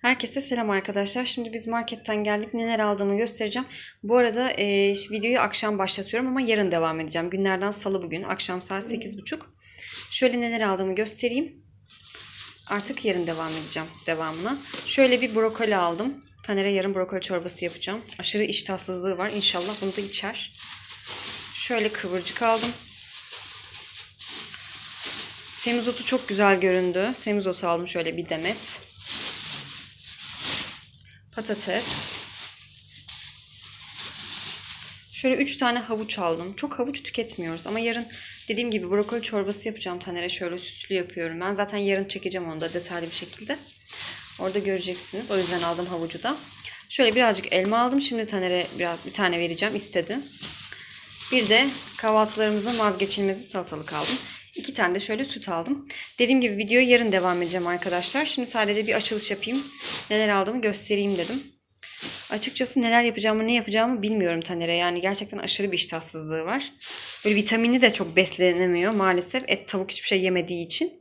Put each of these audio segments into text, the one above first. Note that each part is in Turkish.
Herkese selam arkadaşlar. Şimdi biz marketten geldik. Neler aldığımı göstereceğim. Bu arada e, videoyu akşam başlatıyorum ama yarın devam edeceğim. Günlerden salı bugün. Akşam saat 8.30. Şöyle neler aldığımı göstereyim. Artık yarın devam edeceğim devamına. Şöyle bir brokoli aldım. Taner'e yarın brokoli çorbası yapacağım. Aşırı iştahsızlığı var. İnşallah bunu da içer. Şöyle kıvırcık aldım. Semizotu çok güzel göründü. Semizotu aldım şöyle bir demet. Patates. Şöyle 3 tane havuç aldım. Çok havuç tüketmiyoruz ama yarın dediğim gibi brokoli çorbası yapacağım Taner'e. Şöyle süslü yapıyorum ben. Zaten yarın çekeceğim onu da detaylı bir şekilde. Orada göreceksiniz. O yüzden aldım havucu da. Şöyle birazcık elma aldım. Şimdi Taner'e biraz bir tane vereceğim. istedi. Bir de kahvaltılarımızın vazgeçilmezi salatalık aldım. İki tane de şöyle süt aldım. Dediğim gibi videoyu yarın devam edeceğim arkadaşlar. Şimdi sadece bir açılış yapayım. Neler aldığımı göstereyim dedim. Açıkçası neler yapacağımı ne yapacağımı bilmiyorum Taner'e. Yani gerçekten aşırı bir iştahsızlığı var. Böyle vitamini de çok beslenemiyor maalesef. Et tavuk hiçbir şey yemediği için.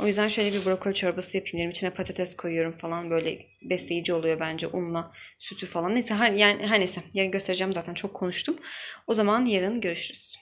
O yüzden şöyle bir brokoli çorbası yapayım dedim. İçine patates koyuyorum falan. Böyle besleyici oluyor bence unla, sütü falan. Neyse yani, her neyse. Yarın göstereceğim zaten çok konuştum. O zaman yarın görüşürüz.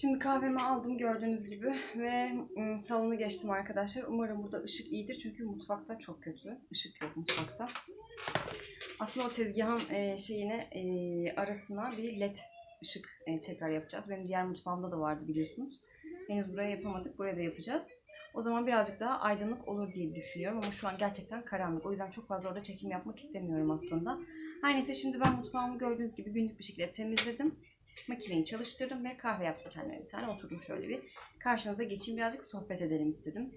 Şimdi kahvemi aldım gördüğünüz gibi ve salonu geçtim arkadaşlar. Umarım burada ışık iyidir çünkü mutfakta çok kötü. Işık yok mutfakta. Aslında o tezgahın şeyine arasına bir led ışık tekrar yapacağız. Benim diğer mutfağımda da vardı biliyorsunuz. Henüz buraya yapamadık. Buraya da yapacağız. O zaman birazcık daha aydınlık olur diye düşünüyorum ama şu an gerçekten karanlık. O yüzden çok fazla orada çekim yapmak istemiyorum aslında. Her neyse şimdi ben mutfağımı gördüğünüz gibi günlük bir şekilde temizledim. Makineyi çalıştırdım ve kahve yaptım kendime bir tane. Oturdum şöyle bir. Karşınıza geçeyim birazcık sohbet edelim istedim.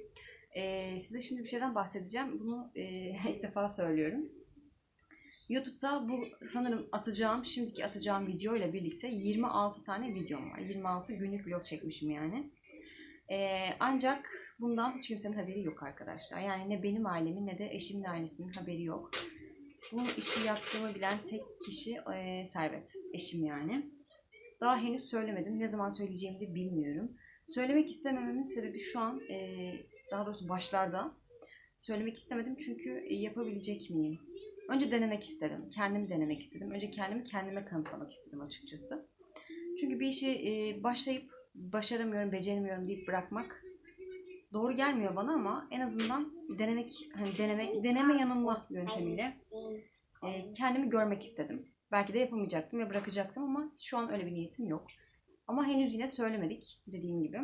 Ee, size şimdi bir şeyden bahsedeceğim. Bunu e, ilk defa söylüyorum. YouTube'da bu sanırım atacağım, şimdiki atacağım video ile birlikte 26 tane videom var. 26 günlük vlog çekmişim yani. Ee, ancak bundan hiç kimsenin haberi yok arkadaşlar. Yani ne benim ailemin ne de eşimin ailesinin haberi yok. Bu işi yaptığımı bilen tek kişi e, Servet. Eşim yani. Daha henüz söylemedim. Ne zaman söyleyeceğimi de bilmiyorum. Söylemek istemememin sebebi şu an e, daha doğrusu başlarda söylemek istemedim çünkü e, yapabilecek miyim? Önce denemek istedim. Kendimi denemek istedim. Önce kendimi kendime kanıtlamak istedim açıkçası. Çünkü bir işi e, başlayıp başaramıyorum, beceremiyorum deyip bırakmak doğru gelmiyor bana ama en azından denemek, hani denemek, deneme yanılma yöntemiyle e, kendimi görmek istedim. Belki de yapamayacaktım ve bırakacaktım ama şu an öyle bir niyetim yok. Ama henüz yine söylemedik dediğim gibi.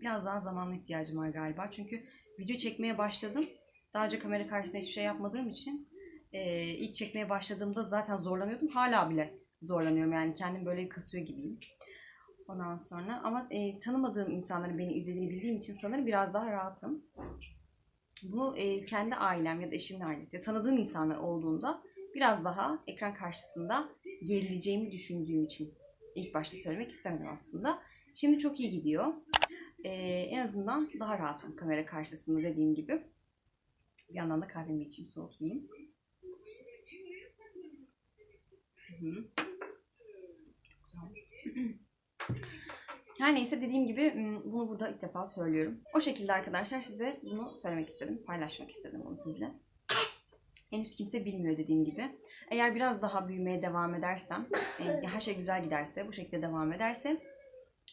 Biraz daha zamanla ihtiyacım var galiba. Çünkü video çekmeye başladım. Daha önce kamera karşısında hiçbir şey yapmadığım için e, ilk çekmeye başladığımda zaten zorlanıyordum. Hala bile zorlanıyorum yani kendim böyle kasıyor gibiyim. Ondan sonra ama e, tanımadığım insanların beni izlediğini bildiğim için sanırım biraz daha rahatım. Bunu e, kendi ailem ya da eşimin ailesi ya tanıdığım insanlar olduğunda biraz daha ekran karşısında gerileceğimi düşündüğüm için ilk başta söylemek istemedim aslında. Şimdi çok iyi gidiyor. E, en azından daha rahatım kamera karşısında dediğim gibi. Bir yandan da kahvemi içeyim soğutmayayım. Her neyse dediğim gibi bunu burada ilk defa söylüyorum. O şekilde arkadaşlar size bunu söylemek istedim. Paylaşmak istedim bunu sizle. Henüz kimse bilmiyor dediğim gibi. Eğer biraz daha büyümeye devam edersem, e, her şey güzel giderse, bu şekilde devam ederse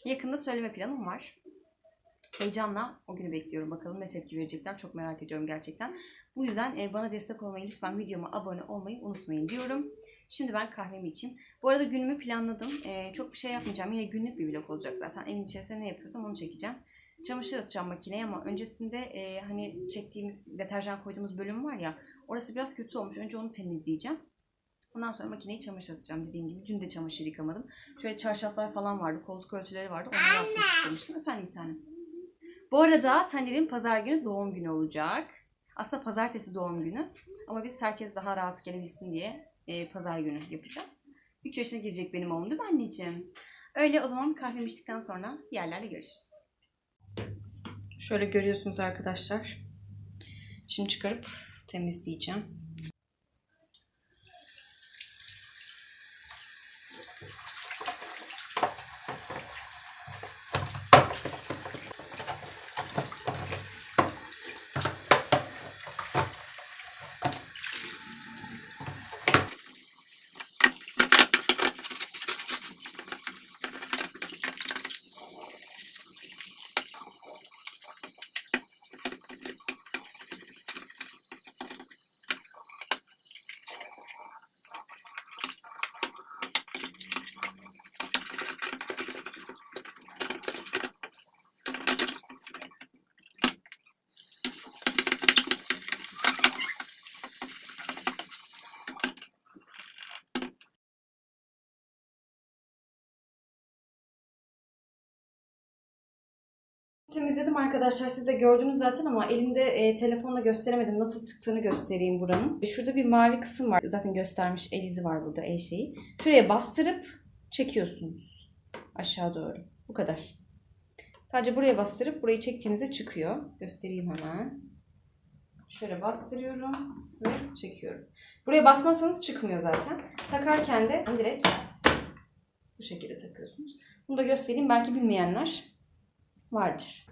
yakında söyleme planım var. Heyecanla o günü bekliyorum. Bakalım ne tepki verecekler. Çok merak ediyorum gerçekten. Bu yüzden e, bana destek olmayı lütfen videoma abone olmayı unutmayın diyorum. Şimdi ben kahvemi içeyim. Bu arada günümü planladım. Ee, çok bir şey yapmayacağım. Yine günlük bir vlog olacak zaten. Evin içerisinde ne yapıyorsam onu çekeceğim. Çamaşır atacağım makineye ama öncesinde e, hani çektiğimiz deterjan koyduğumuz bölüm var ya. Orası biraz kötü olmuş. Önce onu temizleyeceğim. Ondan sonra makineye çamaşır atacağım dediğim gibi. Dün de çamaşır yıkamadım. Şöyle çarşaflar falan vardı. Koltuk örtüleri vardı. Onları atmak istemiştim. Efendim bir tane. Bu arada Taner'in pazar günü doğum günü olacak. Aslında pazartesi doğum günü. Ama biz herkes daha rahat gelebilsin diye e, pazar günü yapacağız. 3 yaşına girecek benim oğlum değil mi anneciğim? Öyle o zaman kahvemi içtikten sonra yerlerde görüşürüz. Şöyle görüyorsunuz arkadaşlar. Şimdi çıkarıp temizleyeceğim. Temizledim arkadaşlar. Siz de gördünüz zaten ama elimde e, telefonla gösteremedim. Nasıl çıktığını göstereyim buranın. E, Şurada bir mavi kısım var. Zaten göstermiş el izi var burada el şeyi. Şuraya bastırıp çekiyorsunuz. Aşağı doğru. Bu kadar. Sadece buraya bastırıp burayı çektiğinizde çıkıyor. Göstereyim hemen. Şöyle bastırıyorum ve çekiyorum. Buraya basmazsanız çıkmıyor zaten. Takarken de direkt bu şekilde takıyorsunuz. Bunu da göstereyim. Belki bilmeyenler vardır.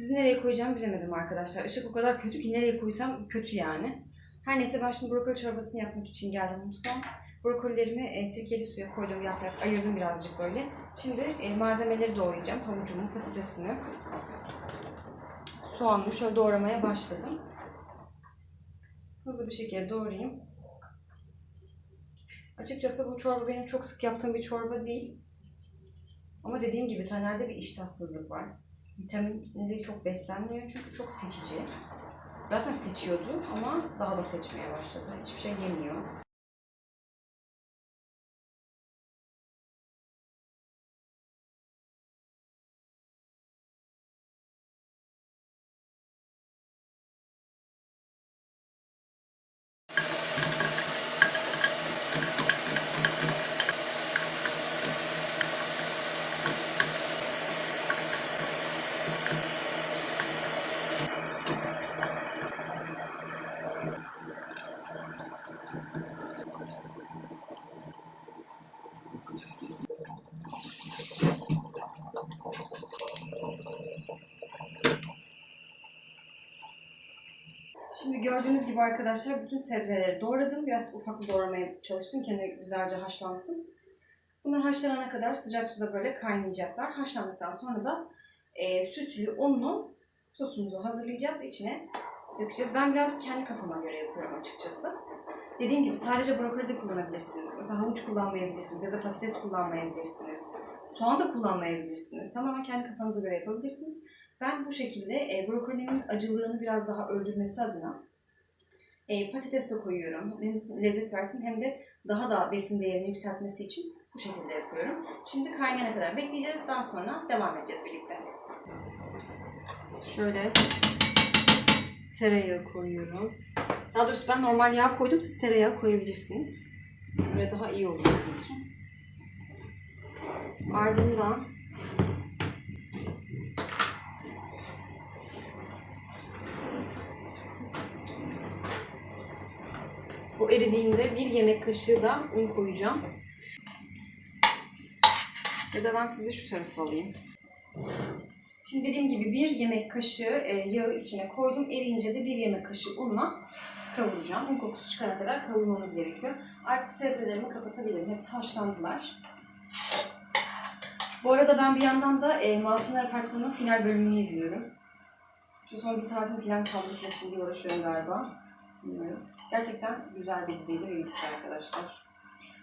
Sizi nereye koyacağımı bilemedim arkadaşlar. Işık o kadar kötü ki nereye koysam kötü yani. Her neyse ben şimdi brokoli çorbasını yapmak için geldim mutfağa. Brokolilerimi e, sirkeli suya koydum yaprak ayırdım birazcık böyle. Şimdi e, malzemeleri doğrayacağım. Havucumu, patatesimi, soğanımı şöyle doğramaya başladım. Hızlı bir şekilde doğrayayım. Açıkçası bu çorba benim çok sık yaptığım bir çorba değil. Ama dediğim gibi Taner'de bir iştahsızlık var. Vitaminleri çok beslenmiyor çünkü çok seçici. Zaten seçiyordu ama daha da seçmeye başladı. Hiçbir şey yemiyor. Şimdi gördüğünüz gibi arkadaşlar bütün sebzeleri doğradım. Biraz ufak doğramaya çalıştım. Kendi güzelce haşlansın. Bunlar haşlanana kadar sıcak suda böyle kaynayacaklar. Haşlandıktan sonra da e, sütlü, unlu sosumuzu hazırlayacağız. İçine dökeceğiz. Ben biraz kendi kafama göre yapıyorum açıkçası. Dediğim gibi sadece brokoli de kullanabilirsiniz. Mesela havuç kullanmayabilirsiniz ya da patates kullanmayabilirsiniz. Soğan da kullanmayabilirsiniz. Tamamen kendi kafanıza göre yapabilirsiniz. Ben bu şekilde e, brokolinin acılığını biraz daha öldürmesi adına e, patates de koyuyorum. Hem lezzet versin hem de daha da besin değerini yükseltmesi için bu şekilde yapıyorum. Şimdi kaynayana kadar bekleyeceğiz. Daha sonra devam edeceğiz birlikte. Şöyle tereyağı koyuyorum. Daha doğrusu ben normal yağ koydum. Siz tereyağı koyabilirsiniz. Böyle daha iyi olur tabii. Ardından Bu eridiğinde bir yemek kaşığı da un koyacağım. Ya da ben size şu tarafa alayım. Şimdi dediğim gibi bir yemek kaşığı e, yağı içine koydum. Eriyince de bir yemek kaşığı unla kavuracağım. Un kokusu çıkana kadar kavurmamız gerekiyor. Artık sebzelerimi kapatabilirim. Hepsi haşlandılar. Bu arada ben bir yandan da e, Masumlar Apartmanı'nın final bölümünü izliyorum. Şu son bir saatin falan kaldı diye uğraşıyorum galiba. Bilmiyorum. Gerçekten güzel bir diziydi ve bitti arkadaşlar.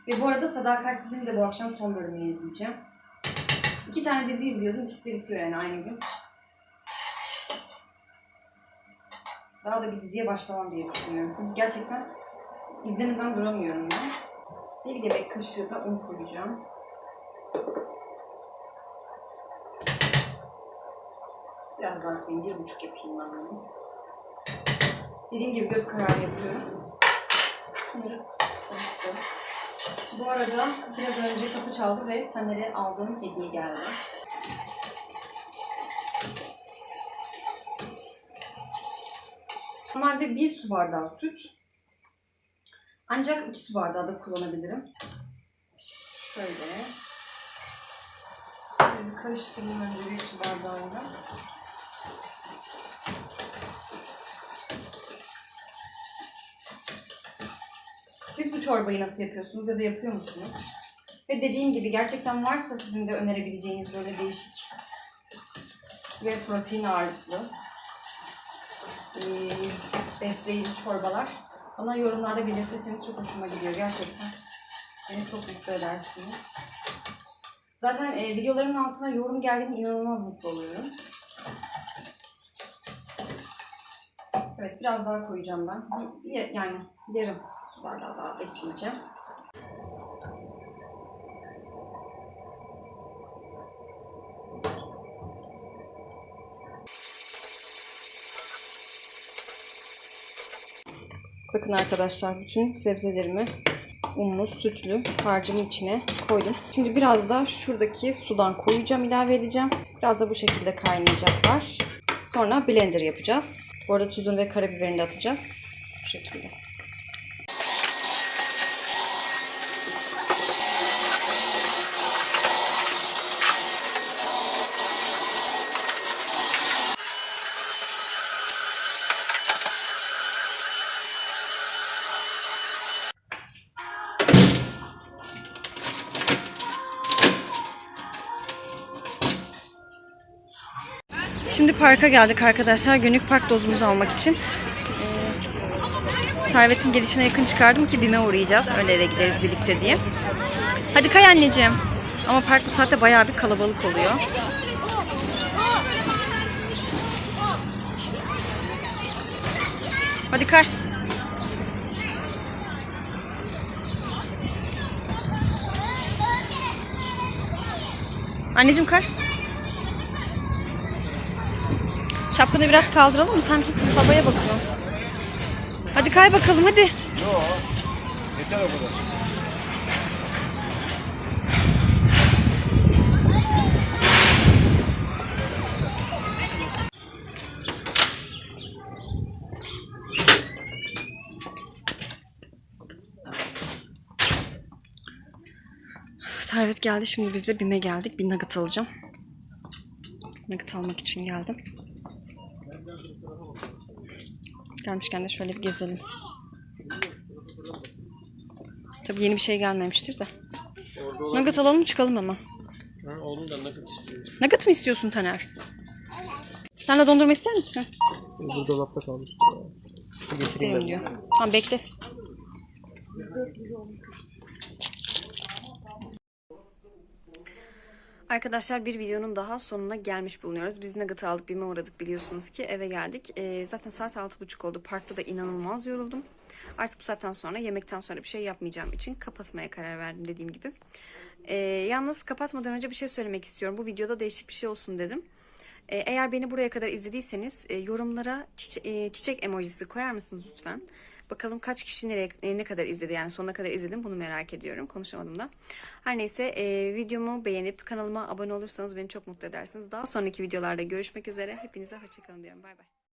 Ve bu arada Sadakatsiz'in de bu akşam son bölümünü izleyeceğim. İki tane dizi izliyordum. İkisi de bitiyor yani aynı gün. Daha da bir diziye başlamam diye düşünüyorum. Çünkü gerçekten izlemeden duramıyorum ben. Bir yemek kaşığı da un koyacağım. Biraz daha koyayım. Bir buçuk yapayım ben bunu. Dediğim gibi göz kararı yapıyorum. Şunları karıştır. Bu arada biraz önce kapı çaldı ve Taner'e aldığım hediye geldi. Normalde bir su bardağı süt. Ancak iki su bardağı da kullanabilirim. Şöyle. Şöyle karıştırayım önce bir su bardağıyla. Siz bu çorbayı nasıl yapıyorsunuz ya da yapıyor musunuz? Ve dediğim gibi gerçekten varsa sizin de önerebileceğiniz böyle değişik ve protein ağırlıklı eee, besleyici çorbalar bana yorumlarda belirtirseniz çok hoşuma gidiyor gerçekten. Beni çok mutlu edersiniz. Zaten e, videolarımın altına yorum geldiğinde inanılmaz mutlu oluyorum. Evet biraz daha koyacağım ben. Yani yarım su bardağı daha ekleyeceğim. Bakın arkadaşlar bütün sebzelerimi unlu, sütlü harcımın içine koydum. Şimdi biraz da şuradaki sudan koyacağım, ilave edeceğim. Biraz da bu şekilde kaynayacaklar. Sonra blender yapacağız. Bu arada tuzunu ve karabiberini de atacağız. Bu şekilde. Parka geldik arkadaşlar. Günlük park dozumuzu almak için. Ee, Servet'in gelişine yakın çıkardım ki BİM'e uğrayacağız. Öyle eve gideriz birlikte diye. Hadi kay anneciğim. Ama park bu saatte bayağı bir kalabalık oluyor. Hadi kay. Anneciğim kay. Şapkanı biraz kaldıralım mı? Sen havaya bakıyorsun. Hadi kay bakalım hadi. Yok. Yeter o kadar. Servet geldi. Şimdi biz de BİM'e geldik. Bir nugget alacağım. Nugget almak için geldim. Gelmişken de şöyle bir gezelim. Tabii yeni bir şey gelmemiştir de. Nugget alalım çıkalım ama. Ha, oğlum da nakit istiyor. Nugget mı istiyorsun Taner? Sen de dondurma ister misin? Bu dolapta kalmış. İsteyeyim diyor. Tamam bekle. Arkadaşlar bir videonun daha sonuna gelmiş bulunuyoruz. Biz nugget aldık, BİM'e uğradık biliyorsunuz ki eve geldik. Ee, zaten saat 6.30 oldu. Parkta da inanılmaz yoruldum. Artık bu saatten sonra yemekten sonra bir şey yapmayacağım için kapatmaya karar verdim dediğim gibi. Ee, yalnız kapatmadan önce bir şey söylemek istiyorum. Bu videoda değişik bir şey olsun dedim. Ee, Eğer beni buraya kadar izlediyseniz e, yorumlara çiçe- e, çiçek emojisi koyar mısınız lütfen? Bakalım kaç kişi nereye, e, ne kadar izledi yani sonuna kadar izledim bunu merak ediyorum. Konuşamadım da. Her neyse e, videomu beğenip kanalıma abone olursanız beni çok mutlu edersiniz. Daha sonraki videolarda görüşmek üzere. Hepinize hoşçakalın diyorum. Bay bay.